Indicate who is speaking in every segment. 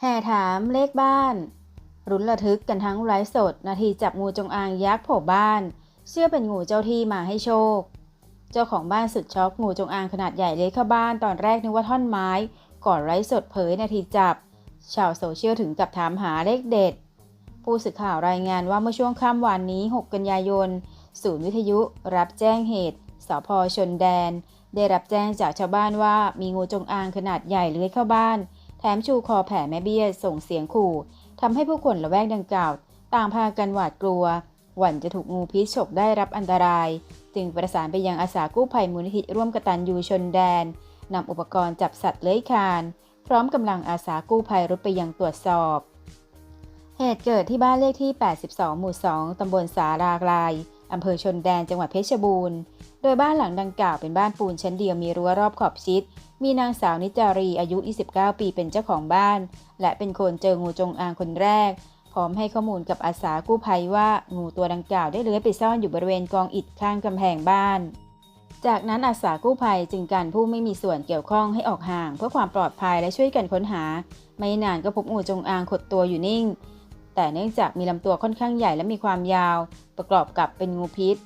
Speaker 1: แห่ถามเลขบ้าน รุนระทึกกันทั้งไลฟ์สด นาทีจับงูจงอางยักษ์โผล่บ้าน เชื่อเป็นงูเจ้าที่มาให้โชค เจ้าของบ้านสุดช็อกงูจงอางขนาดใหญ่เลื้อยเข้าบ้านตอนแรกนึกว่าท่อนไม้ ก่อนไลฟ์สดเผยนาทีจับ ชาวโซเชียลถึงกับถามหาเลขเด็ด ผู้สื่อข่าวรายงานว่าเมื่อช่วงค่ำวานนี้ 6 กันยายน ศูนย์วิทยุรับแจ้งเหตุสพชนแดน ได้รับแจ้งจากชาวบ้านว่ามีงูจงอางขนาดใหญ่เลื้อยเข้าบ้าน ถมชูคอแผ่แม่เบี้ยส่งเสียงขู่ทำให้ผู้คนละแวกดังกล่าว ต่างพากันหวาดกลัว หวั่นจะถูกงูพิษฉกได้รับอันตราย จึงประสานไปยังอาสากู้ภัยมูลนิธิร่วมกตันยูชนแดนนำอุปกรณ์จับสัตว์เลื้อยคลาน พร้อมกำลังอาสากู้ภัยรุดไปยังตรวจสอบ เหตุเกิดที่บ้านเลขที่ 82 หมู่ 2 ตำบลสารากลายอำเภอชนแดนจังหวัดเพชรบูรณ์ โดยบ้านหลังดังกล่าวเป็นบ้านปูนชั้นเดียวมีรั้วรอบขอบชิด มีนางสาวนิจารีอายุ 29 ปีเป็นเจ้าของบ้าน และเป็นคนเจองูจงอางคนแรก พร้อมให้ข้อมูลกับอาสากู้ภัยว่างูตัวดังกล่าวได้เลื้อยไปซ่อนอยู่บริเวณกองอิฐข้างกำแพงบ้าน จากนั้นอาสากู้ภัยจึงการผู้ไม่มีส่วนเกี่ยวข้องให้ออกห่าง เพื่อความปลอดภัยและช่วยกันค้นหา ไม่นานก็พบงูจงอางขดตัวอยู่นิ่ง แต่เนื่องจากมีลำตัวค่อนข้างใหญ่และมีความยาว ประกอบกับเป็นงูพิษ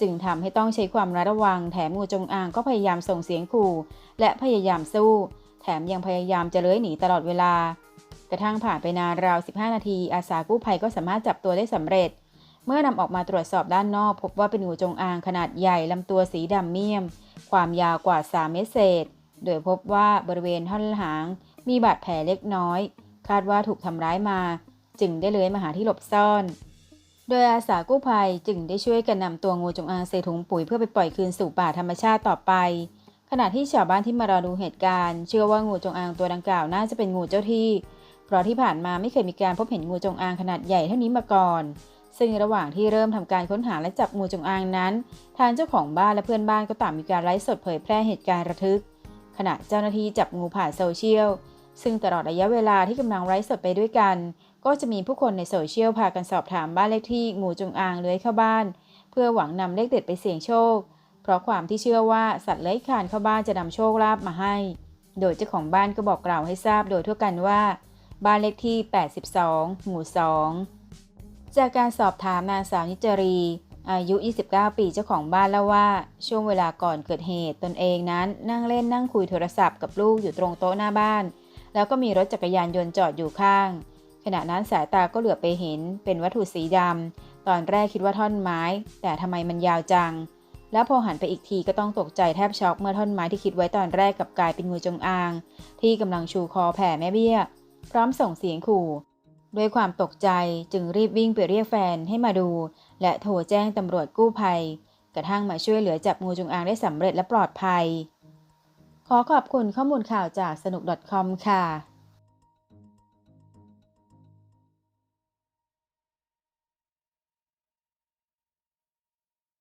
Speaker 1: จึงทำให้ต้องใช้ความระมัดระวัง แถมงูจงอางก็พยายามส่งเสียงขู่ และพยายามสู้ แถมยังพยายามจะเลื้อยหนีตลอดเวลา กระทั่งผ่านไปนานราว 15 นาที อาสากู้ภัยก็สามารถจับตัวได้สำเร็จ เมื่อนำออกมาตรวจสอบด้านนอก พบว่าเป็นงูจงอางขนาดใหญ่ลำตัวสีดำเมี่ยม ความยาวกว่า 3 เมตรเศษ โดยพบว่าบริเวณท่อนหาง มีบาดแผลเล็กน้อย คาดว่าถูกทำร้ายมา จึงได้เลื้อยมาหาที่หลบซ่อน โดยอาสากู้ภัยจึงได้ช่วยกันนำตัวงูจงอางใส่ถุงปุ๋ยเพื่อไปปล่อยคืนสู่ป่าธรรมชาติต่อไป ขณะที่ชาวบ้านที่มารอดูเหตุการณ์ เชื่อว่างูจงอางตัวดังกล่าวน่าจะเป็นงูเจ้าที่ เพราะที่ผ่านมาไม่เคยมีการพบเห็นงูจงอางขนาดใหญ่เท่านี้มาก่อน ซึ่งระหว่างที่เริ่มทำการค้นหาและจับงูจงอางนั้น ทางเจ้าของบ้านและเพื่อนบ้านก็ต่างมีการไลฟ์สดเผยแพร่เหตุการณ์ระทึก ขณะเจ้าหน้าที่จับงูผ่านโซเชียล ซึ่งตลอดระยะเวลาที่กำลังไลฟ์สดไปด้วยกัน ก็จะมีผู้คนในโซเชียลพากันสอบถามบ้านเลขที่งูจงอางเลื้อยเข้าบ้าน เพื่อหวังนำเลขเด็ดไปเสี่ยงโชค เพราะความที่เชื่อว่าสัตว์เลื้อยคลานเข้าบ้านจะนำโชคลาภมาให้ โดยเจ้าของบ้านก็บอกกล่าวให้ทราบโดยทั่วกันว่า บ้านเลขที่ 82 หมู่ 2 จากการสอบถามนางสาวนิจรีอายุ 29 ปีเจ้าของบ้านเล่าว่า ช่วงเวลาก่อนเกิดเหตุตนเองนั้นนั่งเล่นนั่งคุยโทรศัพท์กับลูกอยู่ตรงโต๊ะหน้าบ้าน แล้วก็มีรถจักรยานยนต์จอดอยู่ข้าง ขณะนั้นสายตาก็เหลือบไปเห็นเป็นวัตถุสีดำตอนแรกคิดว่าท่อนไม้ แต่ทำไมมันยาวจัง แล้วพอหันไปอีกทีก็ต้องตกใจแทบช็อกเมื่อท่อนไม้ที่คิดไว้ตอนแรกกับกลายเป็นงูจงอาง ที่กำลังชูคอแผ่แม่เบี้ย พร้อมส่งเสียงขู่ด้วยความตกใจจึงรีบวิ่งไปเรียกแฟนให้มาดู และโทรแจ้งตำรวจกู้ภัย กระทั่งมาช่วยเหลือจับงูจงอางได้สำเร็จและปลอดภัย ขอขอบคุณข้อมูลข่าวจากสนุก .com ค่ะ